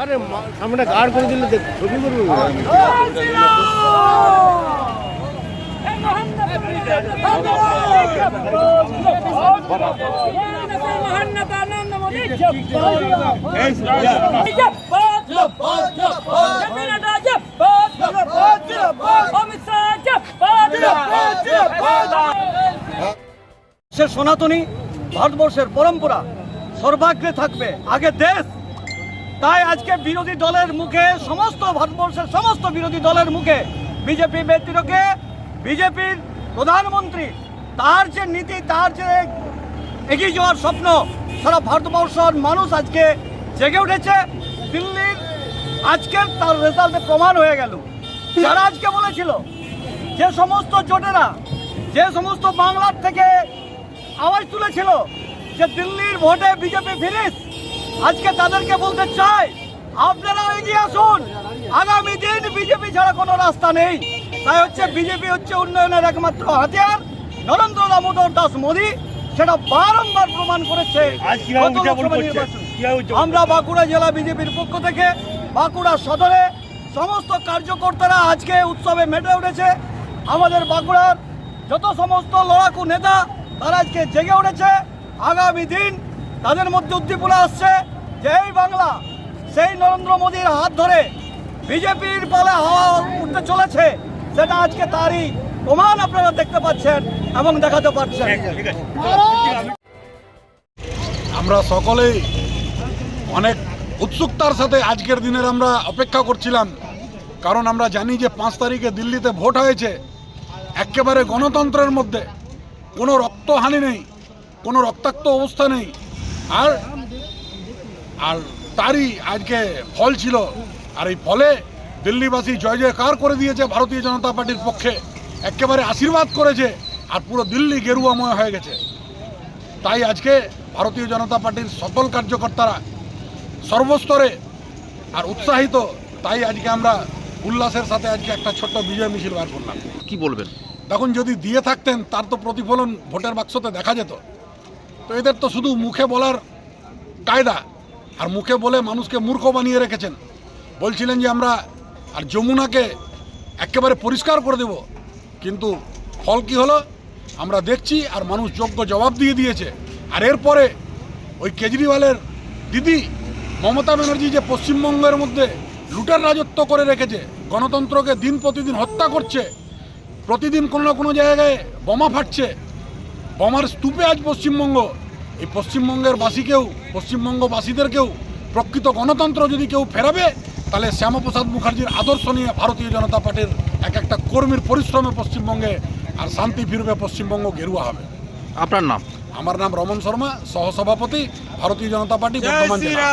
আরে সামনে গাড় করে দিলে ছবি করব। সে সনাতনী ভারতবর্ষের পরম্পরা সর্বাগ্রে থাকবে। আগে দেশ, তাই আজকে বিরোধী দলের মুখে, সমস্ত ভারতবর্ষের সমস্ত বিরোধী দলের মুখে বিজেপি ব্যক্তিরকে, বিজেপির প্রধানমন্ত্রী, তার যে নীতি, তার যে এগিয়ে যাওয়ার স্বপ্ন, সারা ভারতবর্ষের মানুষ আজকে জেগে উঠেছে। দিল্লির আজকের তার রেজাল্টে প্রমাণ হয়ে গেল। যারা আজকে বলেছিল যে সমস্ত জোটেরা, যে সমস্ত বাংলার থেকে আওয়াজ তুলেছিল যে দিল্লির ভোটে বিজেপি ফিরিস আজকে তাদেরকে বলতে চাই আপনারা এগিয়ে আসুন। আগামী দিন বিজেপি ছাড়া কোনো রাস্তা নেই। তাই হচ্ছে বিজেপি হচ্ছে উন্নয়নের একমাত্র হাতিয়ার। নরেন্দ্র দামোদর দাস মোদী সেটা বারংবার প্রমাণ করেছে আমরা বাঁকুড়া জেলা বিজেপির পক্ষ থেকে বাঁকুড়া সদরে সমস্ত কার্যকর্তারা আজকে উৎসবে মেটে উঠেছে। আমাদের বাঁকুড়ার যত সমস্ত লড়াকু নেতা তারা আজকে জেগে উঠেছে। আগামী দিন তাদের মধ্যে উদ্দীপনা আসছে যে এই বাংলা সেই নরেন্দ্র মোদীর হাত ধরে বিজেপির পালে হাওয়া উঠতে চলেছে। সেটা আজকে তারই প্রমাণ আপনারা দেখতে পাচ্ছেন এবং দেখাতে আছে আমরা সকলেই অনেক উৎসুকতার সাথে আজকের দিনের আমরা অপেক্ষা করছিলাম, কারণ আমরা জানি যে পাঁচ তারিখে দিল্লিতে ভোট হয়েছে, একেবারে গণতন্ত্রের মধ্যে। কোনো রক্তহানি নেই, কোনো রক্তাক্ত অবস্থা নেই। আর আর তারই আজকে ফল ছিল। আর এই ফলে দিল্লিবাসী জয় জয়কার করে দিয়েছে ভারতীয় জনতা পার্টির পক্ষে। একেবারে আশীর্বাদ করেছে আর পুরো দিল্লি গেরুয়াময় হয়ে গেছে। তাই আজকে ভারতীয় জনতা পার্টির সকল কার্যকর্তারা সর্বস্তরে আর উৎসাহিত তাই আজকে আমরা উল্লাসের সাথে আজকে একটা ছোট্ট বিজয় মিছিল বার করলাম। কি বলবেন? তখন যদি দিয়ে থাকতেন তার তো প্রতিফলন ভোটের বাক্সতে দেখা যেত। তো এদের তো শুধু মুখে বলার কায়দা আর মুখে বলে মানুষকে মূর্খ বানিয়ে রেখেছেন। বলছিলেন যে আমরা আর যমুনাকে একেবারে পরিষ্কার করে দেব। কিন্তু ফল কি হলো? আমরা দেখছি আর মানুষ যোগ্য জবাব দিয়ে দিয়েছে। আর এরপরে ওই কেজরিওয়ালের দিদি মমতা ব্যানার্জি যে পশ্চিমবঙ্গের মধ্যে লুটের রাজত্ব করে রেখেছে, গণতন্ত্রকে দিন প্রতিদিন হত্যা করছে, প্রতিদিন কোনো না কোনো জায়গায় বোমা ফাটছে, বোমার স্তূপে আজ পশ্চিমবঙ্গ, এই পশ্চিমবঙ্গের বাসীকেও, পশ্চিমবঙ্গবাসীদেরকেও প্রকৃত গণতন্ত্র যদি কেউ ফেরাবে তাহলে শ্যামাপ্রসাদ মুখার্জির আদর্শ নিয়ে ভারতীয় জনতা পার্টির এক একটা কর্মীর পরিশ্রমে পশ্চিমবঙ্গে আর শান্তি ফিরবে পশ্চিমবঙ্গ গেরুয়া হবে। আপনার নাম? আমার নাম রমন শর্মা সহসভাপতি ভারতীয় জনতা পার্টি বর্তমান জেলা।